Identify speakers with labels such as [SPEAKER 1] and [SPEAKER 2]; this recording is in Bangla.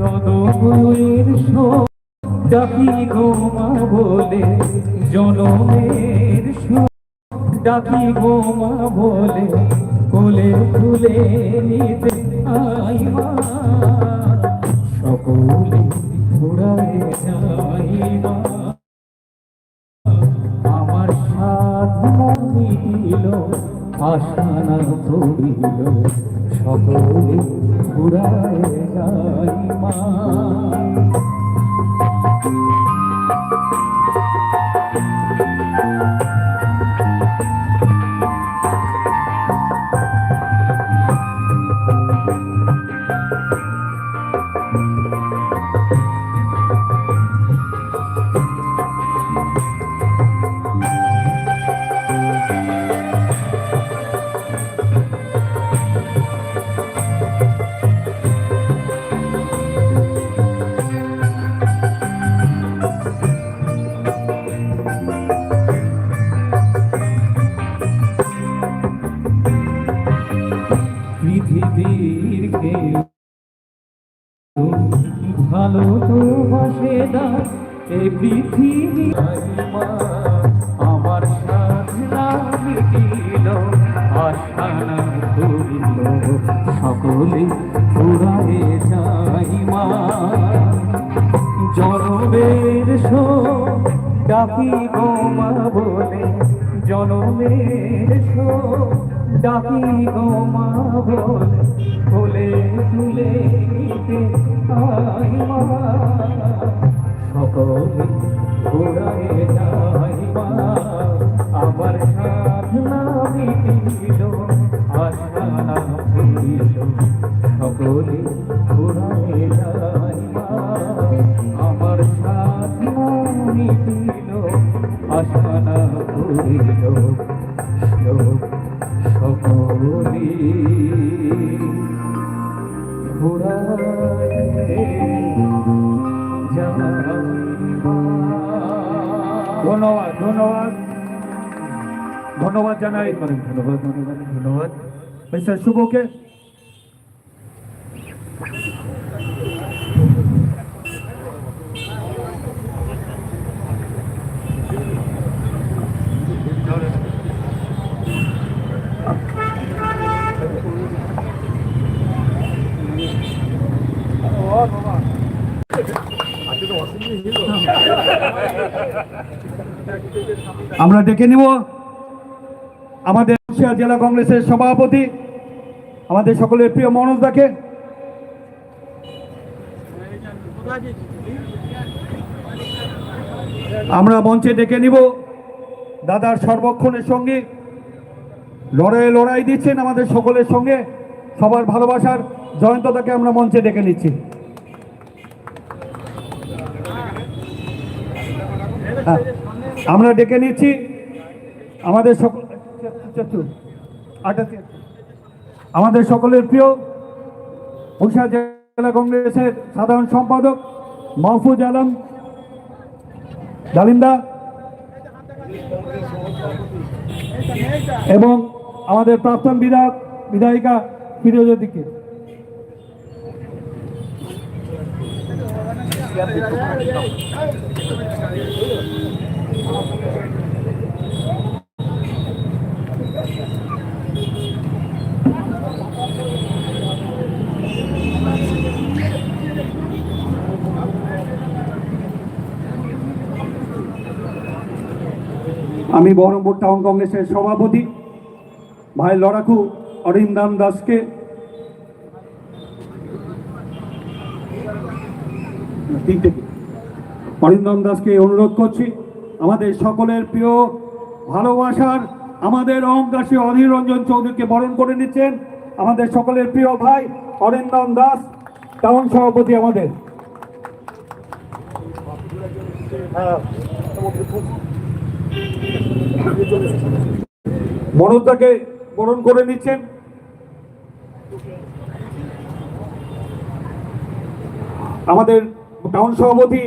[SPEAKER 1] জনমের শোক ডাকি গোমা বলে জনমের শোক ডাকি গোমা বলে কোলে তুলে নিতে আই সকলে ঘুরায় যাই আমার সাধনা মিটিল আশানা ধরিল সকলে ঘুরায় যাই মা। ভালো তো বাসে না এই পৃথিবী আমার সকলে ঘুরায় যাই মা। জনমের শো ডাকি গোমা বলে জনমের ডাকি গোমা বলে কোলে তুলে আই মা। সকলে ঘোরায় যাই মা, আমার সাধনা মিটিল আশা ভুলিল সকলে ঘোরায় যাই মা, আমার সাধনা মিটিল।
[SPEAKER 2] ধন্যবাদ ধন্যবাদ। ধন্যবাদ জানাই ধন্যবাদ ধন্যবাদ ধন্যবাদ। মিস্টার শুভকে। আমরা ডেকে নিব আমাদের কুষ্টিয়া জেলা কংগ্রেসের সভাপতি, আমাদের সকলের প্রিয় মনোজ দাকে। আমরা মঞ্চে ডেকে নিব দাদার সর্বক্ষণের সঙ্গে। লড়াই লড়াই দিচ্ছেন আমাদের সকলের সঙ্গে। সবার ভালোবাসার জয়ন্তদাকে আমরা মঞ্চে ডেকে নিচ্ছি। আমরা ডেকে নিচ্ছি আমাদের সকল আমাদের সকলের প্রিয় উড়িষ্যা জেলা কংগ্রেসের সাধারণ সম্পাদক মাহফুজ আলম, ডালিন্দা, এবং আমাদের প্রাক্তন বিধায়ক, বিধায়িকা ফিরোজদিকে আমি বহরমপুর টাউন কংগ্রেসের সভাপতি ভাই লড়াকু অরিন্দাম দাসকে তিনটে? অরিন্দম দাসকে অনুরোধ করছি, আমাদের সকলের প্রিয় ভালোবাসার আমাদের অহংকাশী অধীর রঞ্জন চৌধুরীকে বরণ করে নিচ্ছেন আমাদের সকলের প্রিয় ভাই অরিন্দম দাস টাউন সভাপতি আমাদের মনোজদাকে বরণ করে নিচ্ছেন আমাদের টাউন সভাপতি